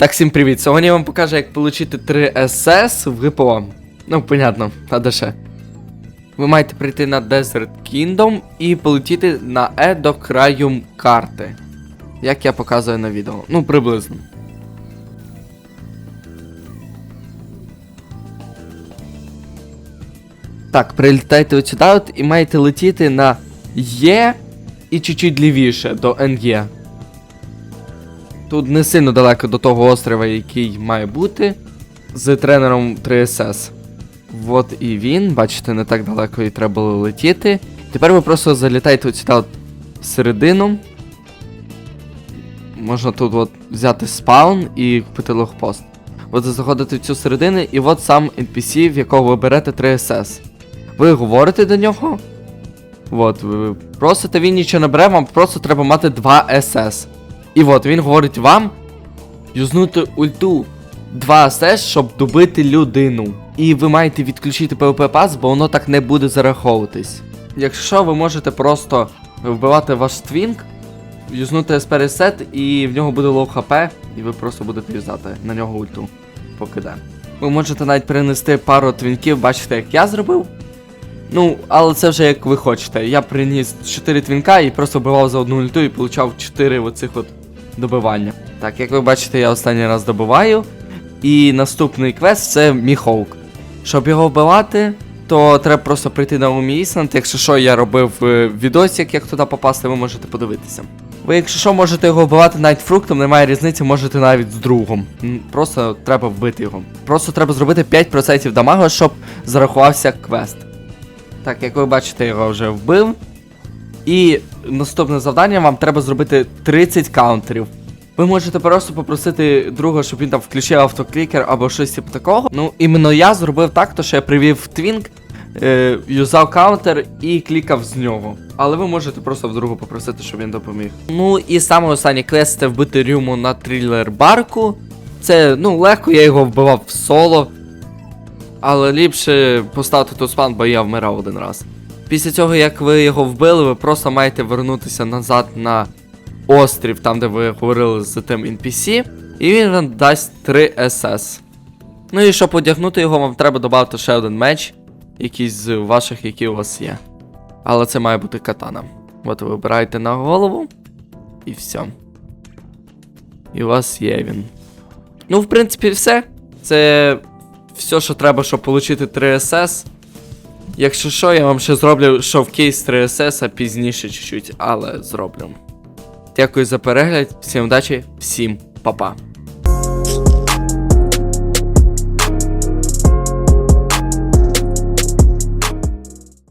Так, всім привіт! Сьогодні я вам покажу, як отримати 3 SS в ГПО. Ну, понятно, а ще? Ви маєте прийти на Desert Kingdom і полетіти на Е до краю карти. Як я показую на відео. Ну, приблизно. Так, прилітайте от сюди от і маєте летіти на Є і чуть-чуть лівіше до НЄ. Тут не сильно далеко до того острова, який має бути. З тренером 3SS. От і він, бачите, не так далеко і треба було летіти. Тепер ви просто залітаєте от сюди от всередину. Можна тут от взяти спаун і купити логпост. От заходите в цю середину, і от сам NPC, в якого ви берете 3SS. Ви говорите до нього. От, ви просите, він нічого не бере, вам просто треба мати 2 SS. І от він говорить вам юзнути ульту 2 СС, щоб добити людину. І ви маєте відключити PvP пас, бо воно так не буде зараховуватись. Якщо ви можете просто вбивати ваш твінк, юзнути СП ресет, і в нього буде лоу хп, і ви просто будете юзати на нього ульту. Покиде. Ви можете навіть перенести пару твінків, бачите, як я зробив. Ну, але це вже як ви хочете. Я приніс 4 твінка і просто вбивав за одну ульту і получав 4 оцих от добивання. Так, як ви бачите, я останній раз добиваю. І наступний квест це Міхоук. Щоб його вбивати, то треба просто прийти на Умі Ісланд. Якщо що, я робив е, відосик, як туди попасти, ви можете подивитися. Ви, якщо що, можете його вбивати навіть фруктом, немає різниці, можете навіть з другом. Просто треба вбити його. Просто треба зробити 5% дамагу, щоб зарахувався квест. Так, як ви бачите, я його вже вбив. І наступне завдання вам треба зробити 30 каунтерів. Ви можете просто попросити друга, щоб він там включив автоклікер або щось типу такого. Ну, іменно я зробив так, то що я привів твінк, е, юзав каунтер і клікав з нього. Але ви можете просто в другу попросити, щоб він допоміг. Ну і саме останній квест це вбити рюму на трилер барку. Це ну легко, я його вбивав в соло. Але ліпше поставити тут спан, бо я вмирав один раз. Після цього, як ви його вбили, ви просто маєте вернутися назад на острів, там де ви говорили з тим NPC, і він вам дасть 3 SS. Ну і щоб одягнути його, вам треба додати ще один меч, якийсь з ваших, які у вас є. Але це має бути катана. От ви вибираєте на голову, і все. І у вас є він. Ну, в принципі, все. Це все, що треба, щоб отримати 3 SS. Якщо що, я вам ще зроблю шовкейс 3 SS, пізніше чуть-чуть, але зроблю. Дякую за перегляд, всім удачі, всім па-па.